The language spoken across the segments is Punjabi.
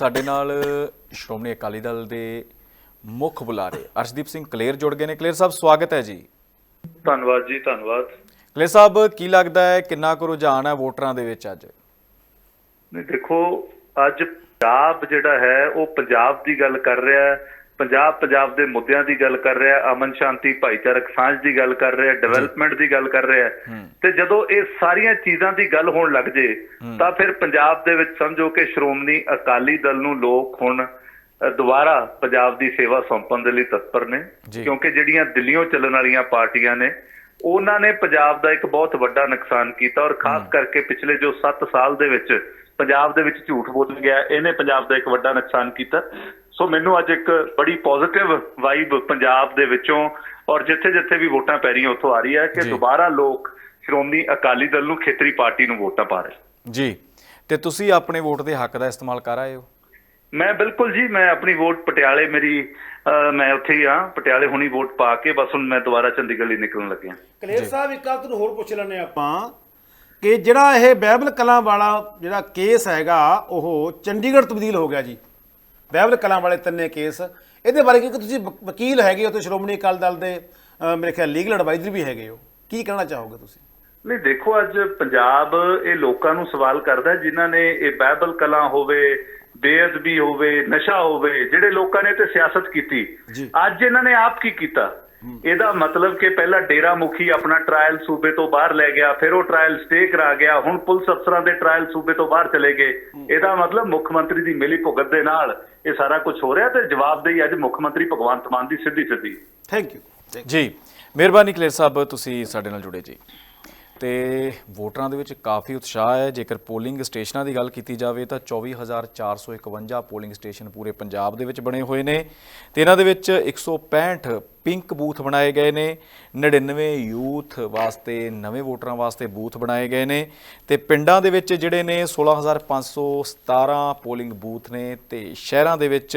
ਸਾਡੇ ਨਾਲ ਸ਼੍ਰੋਮਣੀ ਅਕਾਲੀ ਦਲ ਦੇ ਮੁੱਖ ਬੁਲਾਰੇ ਅਰਸ਼ਦੀਪ ਸਿੰਘ ਕਲੇਰ ਜੁੜ ਗਏ ਨੇ। ਕਲੇਰ ਸਾਹਿਬ ਸਵਾਗਤ ਹੈ ਜੀ। ਧੰਨਵਾਦ ਜੀ ਧੰਨਵਾਦ। ਕਲੇਰ ਸਾਹਿਬ ਕੀ ਲੱਗਦਾ ਹੈ ਕਿੰਨਾ ਕੁ ਰੁਝਾਨ ਹੈ ਵੋਟਰਾਂ ਦੇ ਵਿੱਚ ਅੱਜ? ਨਹੀਂ ਦੇਖੋ ਅੱਜ ਪੰਜਾਬ ਜਿਹੜਾ ਹੈ ਉਹ ਪੰਜਾਬ ਦੀ ਗੱਲ ਕਰ ਰਿਹਾ ਹੈ। ਪੰਜਾਬ ਪੰਜਾਬ ਦੇ ਮੁੱਦਿਆਂ ਦੀ ਗੱਲ ਕਰ ਰਿਹਾ ਅਮਨ ਸ਼ਾਂਤੀ ਭਾਈਚਾਰਕ ਸਾਂਝ ਦੀ ਗੱਲ ਕਰ ਰਿਹਾ ਡਿਵੈਲਪਮੈਂਟ ਦੀ ਗੱਲ ਕਰ ਰਿਹਾ। ਤੇ ਜਦੋਂ ਇਹ ਸਾਰੀਆਂ ਚੀਜ਼ਾਂ ਦੀ ਗੱਲ ਹੋਣ ਲੱਗ ਜੇ ਤਾਂ ਫਿਰ ਪੰਜਾਬ ਦੇ ਵਿੱਚ ਸਮਝੋ ਕਿ ਸ਼੍ਰੋਮਣੀ ਅਕਾਲੀ ਦਲ ਨੂੰ ਲੋਕ ਹੁਣ ਦੁਬਾਰਾ ਪੰਜਾਬ ਦੀ ਸੇਵਾ ਸੌਂਪਣ ਦੇ ਲਈ ਤਤਪਰ ਨੇ। ਕਿਉਂਕਿ ਜਿਹੜੀਆਂ ਦਿੱਲੀੋਂ ਚੱਲਣ ਵਾਲੀਆਂ ਪਾਰਟੀਆਂ ਨੇ ਉਹਨਾਂ ਨੇ ਪੰਜਾਬ ਦਾ ਇੱਕ ਬਹੁਤ ਵੱਡਾ ਨੁਕਸਾਨ ਕੀਤਾ ਔਰ ਖਾਸ ਕਰਕੇ ਪਿਛਲੇ ਜੋ 7 ਸਾਲ ਦੇ ਵਿੱਚ ਪੰਜਾਬ ਦੇ ਵਿੱਚ ਝੂਠ ਬੋਲ ਗਿਆ ਇਹਨੇ ਪੰਜਾਬ ਦਾ ਇੱਕ ਵੱਡਾ ਨੁਕਸਾਨ ਕੀਤਾ। ਸੋ ਮੈਨੂੰ ਅੱਜ ਇੱਕ ਬੜੀ ਪੋਜ਼ਿਟਿਵ ਵਾਈਬ ਪੰਜਾਬ ਦੇ ਵਿੱਚੋਂ ਔਰ ਜਿੱਥੇ-ਜਿੱਥੇ ਵੀ ਵੋਟਾਂ ਪੈ ਰਹੀਆਂ ਉੱਥੋਂ ਆ ਰਹੀ ਹੈ ਕਿ। ਦੁਬਾਰਾ ਲੋਕ ਸ਼੍ਰੋਮਣੀ ਅਕਾਲੀ ਦਲ ਨੂੰ ਖੇਤਰੀ ਪਾਰਟੀ ਨੂੰ ਵੋਟਾਂ ਪਾ ਰਹੇ ਜੀ। ਤੇ ਤੁਸੀਂ ਆਪਣੇ ਵੋਟ ਦੇ ਹੱਕ ਦਾ ਇਸਤੇਮਾਲ ਕਰ ਆਏ ਹੋ? ਮੈਂ ਬਿਲਕੁਲ ਜੀ ਮੈਂ ਆਪਣੀ ਵੋਟ ਪਟਿਆਲੇ ਮੇਰੀ ਮੈਂ ਉੱਥੇ ਹੀ ਆ ਪਟਿਆਲੇ ਹੁਣੀ ਵੋਟ ਪਾ ਕੇ ਬਸ ਹੁਣ ਮੈਂ ਦੁਬਾਰਾ ਚੰਡੀਗੜ੍ਹ ਲਈ ਨਿਕਲਣ ਲੱਗਿਆ। ਕਲੇਰ ਸਾਹਿਬ ਇੱਕ ਗੱਲ ਤੁਹਾਨੂੰ ਹੋਰ ਪੁੱਛ ਲੈਣੇ ਆਪਾਂ ਕਿ ਜਿਹੜਾ ਇਹ ਬਾਈਬਲ ਕਲਾਂ ਵਾਲਾ ਜਿਹੜਾ ਕੇਸ ਹੈਗਾ ਉਹ ਚੰਡੀਗੜ੍ਹ ਤਬਦੀਲ ਹੋ ਗਿਆ ਜੀ। ਬਾਈਬਲ ਕਲਾਂ ਵਾਲੇ ਤਿੰਨੇ ਕੇਸ। ਇਹਦੇ ਬਾਰੇ ਕਿਉਂਕਿ ਤੁਸੀਂ ਵਕ- ਵਕੀਲ ਹੈਗੇ ਹੋ ਤੇ ਸ਼੍ਰੋਮਣੀ ਅਕਾਲੀ ਦਲ ਦੇ ਮੇਰੇ ਖਿਆਲ ਲੀਗਲ ਐਡਵਾਈਜ਼ਰ ਵੀ ਹੈਗੇ ਹੋ। ਕੀ ਕਹਿਣਾ ਚਾਹੋਗੇ ਤੁਸੀਂ? ਨਹੀਂ ਦੇਖੋ ਅੱਜ ਪੰਜਾਬ ਇਹ ਲੋਕਾਂ ਨੂੰ ਸਵਾਲ ਕਰਦਾ ਜਿਨ੍ਹਾਂ ਨੇ ਇਹ ਬਾਈਬਲ ਕਲਾ ਹੋਵੇ ਬੇਅਦਬੀ ਹੋਵੇ ਨਸ਼ਾ ਹੋਵੇ ਜਿਹੜੇ ਲੋਕਾਂ ਨੇ ਤੇ ਸਿਆਸਤ ਕੀਤੀ। ਅੱਜ ਇਹਨਾਂ ਨੇ ਆਪ ਕੀ ਕੀਤਾ? ਇਹਦਾ ਮਤਲਬ ਕਿ ਪਹਿਲਾਂ ਡੇਰਾ ਮੁਖੀ ਆਪਣਾ ਟ੍ਰਾਇਲ ਸੂਬੇ ਤੋਂ ਬਾਹਰ ਲੈ ਗਿਆ ਫਿਰ ਉਹ ਟ੍ਰਾਇਲ ਸਟੇ ਕਰਾ ਗਿਆ ਹੁਣ ਪੁਲਿਸ ਅਫਸਰਾਂ ਦੇ ਟ੍ਰਾਇਲ ਸੂਬੇ ਤੋਂ ਬਾਹਰ ਚਲੇ ਗਏ। ਇਹਦਾ ਮਤਲਬ ਮੁੱਖ ਮੰਤਰੀ ਦੀ ਮਿਲੀ ਭੁਗਤ ਦੇ ਨਾਲ। ਇਹ ਸਾਰਾ ਕੁਝ ਹੋ ਰਿਹਾ ਤੇ ਜਵਾਬਦੇਹੀ ਅੱਜ ਮੁੱਖ ਮੰਤਰੀ ਭਗਵੰਤ ਮਾਨ ਦੀ ਸਿੱਧੀ ਸਿੱਧੀ। ਥੈਂਕ ਯੂ ਜੀ ਮਿਹਰਬਾਨੀ ਕਲੇਰ ਸਾਹਿਬ ਤੁਸੀਂ ਸਾਡੇ ਨਾਲ ਜੁੜੇ ਜੀ। ਤੇ ਵੋਟਰਾਂ ਦੇ ਵਿੱਚ ਕਾਫੀ ਉਤਸ਼ਾਹ ਹੈ। ਜੇਕਰ ਪੋਲਿੰਗ ਸਟੇਸ਼ਨਾਂ ਦੀ ਗੱਲ ਕੀਤੀ ਜਾਵੇ ਤਾਂ 24451 ਪੋਲਿੰਗ ਸਟੇਸ਼ਨ ਪੂਰੇ ਪੰਜਾਬ ਦੇ ਵਿੱਚ ਬਣੇ ਹੋਏ ਨੇ ਤੇ ਇਹਨਾਂ ਦੇ ਵਿੱਚ 165 ਪਿੰਕ ਬੂਥ ਬਣਾਏ ਗਏ ਨੇ 99 ਯੂਥ ਵਾਸਤੇ, ਨਵੇਂ ਵੋਟਰਾਂ ਵਾਸਤੇ ਬੂਥ ਬਣਾਏ ਗਏ ਨੇ ਤੇ ਪਿੰਡਾਂ ਦੇ ਵਿੱਚ ਜਿਹੜੇ ਨੇ 16517 ਪੋਲਿੰਗ ਬੂਥ ਨੇ ਤੇ ਸ਼ਹਿਰਾਂ ਦੇ ਵਿੱਚ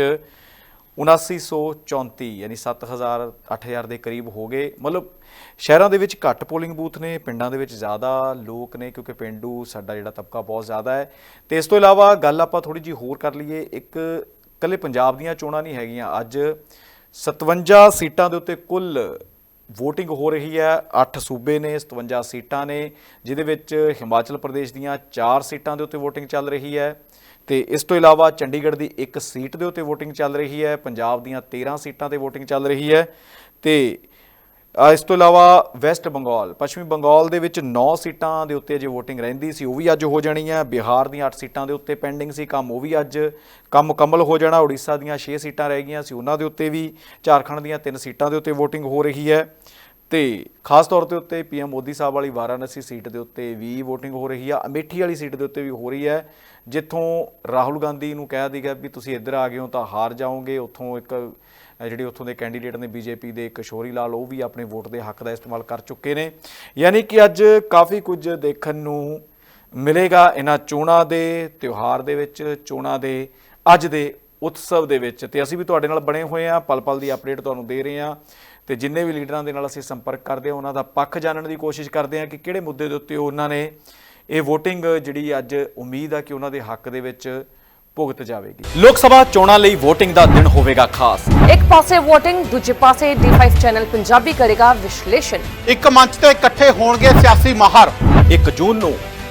7934 ਯਾਨੀ 7000 8000 ਦੇ ਕਰੀਬ ਹੋ ਗਏ। ਮਤਲਬ ਸ਼ਹਿਰਾਂ ਦੇ ਵਿੱਚ ਘੱਟ ਪੋਲਿੰਗ ਬੂਥ ਨੇ, ਪਿੰਡਾਂ ਦੇ ਵਿੱਚ ਜ਼ਿਆਦਾ ਲੋਕ ਨੇ, ਕਿਉਂਕਿ ਪਿੰਡੂ ਸਾਡਾ ਜਿਹੜਾ ਤਬਕਾ ਬਹੁਤ ਜ਼ਿਆਦਾ ਹੈ। ਤੇ ਇਸ ਤੋਂ ਇਲਾਵਾ ਗੱਲ ਆਪਾਂ ਥੋੜੀ ਜੀ ਹੋਰ ਕਰ ਲਈਏ। ਇੱਕ ਕੱਲੇ ਪੰਜਾਬ ਦੀਆਂ ਚੋਣਾਂ ਨਹੀਂ ਹੈਗੀਆਂ। ਅੱਜ 57 ਸੀਟਾਂ ਦੇ ਉੱਤੇ ਕੁੱਲ VOTING ਹੋ ਰਹੀ ਹੈ। 8 ਸੂਬੇ ਨੇ 57 ਸੀਟਾਂ ਨੇ, ਜਿਹਦੇ ਵਿੱਚ ਹਿਮਾਚਲ ਪ੍ਰਦੇਸ਼ ਦੀਆਂ 4 ਸੀਟਾਂ ਦੇ ਉੱਤੇ VOTING ਚੱਲ ਰਹੀ ਹੈ ਤੇ ਇਸ ਤੋਂ ਇਲਾਵਾ ਚੰਡੀਗੜ੍ਹ ਦੀ ਇੱਕ ਸੀਟ ਦੇ ਉੱਤੇ VOTING ਚੱਲ ਰਹੀ ਹੈ। ਪੰਜਾਬ ਦੀਆਂ 13 ਸੀਟਾਂ ਤੇ VOTING ਚੱਲ ਰਹੀ ਹੈ ਤੇ ਇਸ ਤੋਂ ਇਲਾਵਾ ਵੈਸਟ ਬੰਗਾਲ, ਪੱਛਮੀ ਬੰਗਾਲ ਦੇ ਵਿੱਚ 9 ਸੀਟਾਂ ਦੇ ਉੱਤੇ ਜੇ VOTING ਰਹਿੰਦੀ ਸੀ, ਉਹ ਵੀ ਅੱਜ ਹੋ ਜਾਣੀ ਹੈ। ਬਿਹਾਰ ਦੀਆਂ 8 ਸੀਟਾਂ ਦੇ ਉੱਤੇ ਪੈਂਡਿੰਗ ਸੀ, ਕੰਮ ਉਹ ਵੀ ਅੱਜ ਕੰਮ ਮੁਕੰਮਲ ਹੋ ਜਾਣਾ। ਉੜੀਸਾ ਦੀਆਂ 6 ਸੀਟਾਂ ਰਹਿ ਗਈਆਂ ਸੀ, ਉਹਨਾਂ ਦੇ ਉੱਤੇ ਵੀ ਝਾਰਖੰਡ ਦੀਆਂ 3 ਸੀਟਾਂ ਦੇ ਉੱਤੇ VOTING ਹੋ ਰਹੀ ਹੈ। ਤੇ ਖਾਸ ਤੌਰ ਤੇ ਉੱਤੇ ਪੀਐਮ ਮੋਦੀ ਸਾਹਿਬ ਵਾਲੀ ਵਾਰਾਣਸੀ ਸੀਟ ਦੇ ਉੱਤੇ ਵੀ VOTING ਹੋ ਰਹੀ ਆ। ਅਮੇਠੀ ਵਾਲੀ ਸੀਟ ਦੇ ਉੱਤੇ ਵੀ ਹੋ ਰਹੀ ਹੈ ਜਿੱਥੋਂ ਰਾਹੁਲ ਗਾਂਧੀ ਨੂੰ ਕਹਿ ਦਿੱਤਾ ਵੀ ਤੁਸੀਂ ਇੱਧਰ ਆ ਗਏ ਹੋ ਤਾਂ ਹਾਰ ਜਾਓਗੇ। ਉੱਥੋਂ ਇੱਕ ਜਿਹੜੇ ਉੱਥੋਂ ਦੇ ਕੈਂਡੀਡੇਟ ਨੇ ਬੀਜੇਪੀ ਦੇ ਕਿਸ਼ੋਰੀ ਲਾਲ, ਉਹ ਵੀ ਆਪਣੇ ਵੋਟ ਦੇ ਹੱਕ ਦਾ ਇਸਤੇਮਾਲ ਕਰ ਚੁੱਕੇ ਨੇ। ਯਾਨੀ ਕਿ ਅੱਜ ਕਾਫੀ ਕੁਝ ਦੇਖਣ ਨੂੰ ਮਿਲੇਗਾ ਇਹਨਾਂ ਚੋਣਾਂ ਦੇ, ਤਿਉਹਾਰ ਦੇ ਵਿੱਚ, ਚੋਣਾਂ ਦੇ, ਅੱਜ ਦੇ ਉਤਸਵ ਦੇ ਵਿੱਚ। ਤੇ ਅਸੀਂ ਵੀ ਤੁਹਾਡੇ ਨਾਲ ਬਣੇ ਹੋਏ ਆ। ਪਲ ਪਲ ਦੀ ਅਪਡੇਟ ਤੁਹਾਨੂੰ ਦੇ ਰਹੇ ਆ। ਤੇ ਜਿੰਨੇ ਵੀ ਲੀਡਰਾਂ ਦੇ ਨਾਲ ਅਸੀਂ ਸੰਪਰਕ ਕਰਦੇ ਆ ਉਹਨਾਂ ਦਾ ਪੱਖ ਜਾਣਨ ਦੀ ਕੋਸ਼ਿਸ਼ ਕਰਦੇ ਆ ਕਿ ਕਿਹੜੇ ਮੁੱਦੇ ਦੇ ਉੱਤੇ ਉਹਨਾਂ ਨੇ ਇਹ VOTING ਜਿਹੜੀ ਅੱਜ ਉਮੀਦ ਆ ਕਿ ਉਹਨਾਂ ਦੇ ਹੱਕ ਦੇ ਵਿੱਚ ਭੁਗਤ ਜਾਵੇਗੀ। ਲੋਕ ਸਭਾ ਚੋਣਾਂ ਲਈ VOTING ਦਾ ਦਿਨ ਹੋਵੇਗਾ ਖਾਸ। ਇੱਕ ਪਾਸੇ VOTING ਦੂਜੇ ਪਾਸੇ D5 ਚੈਨਲ ਪੰਜਾਬੀ ਕਰੇਗਾ ਵਿਸ਼ਲੇਸ਼ਣ। ਇੱਕ ਮੰਚ ਤੇ ਇਕੱਠੇ ਹੋਣਗੇ ਸਿਆਸੀ ਮਾਹਰ। 1 ਜੂਨ ਨੂੰ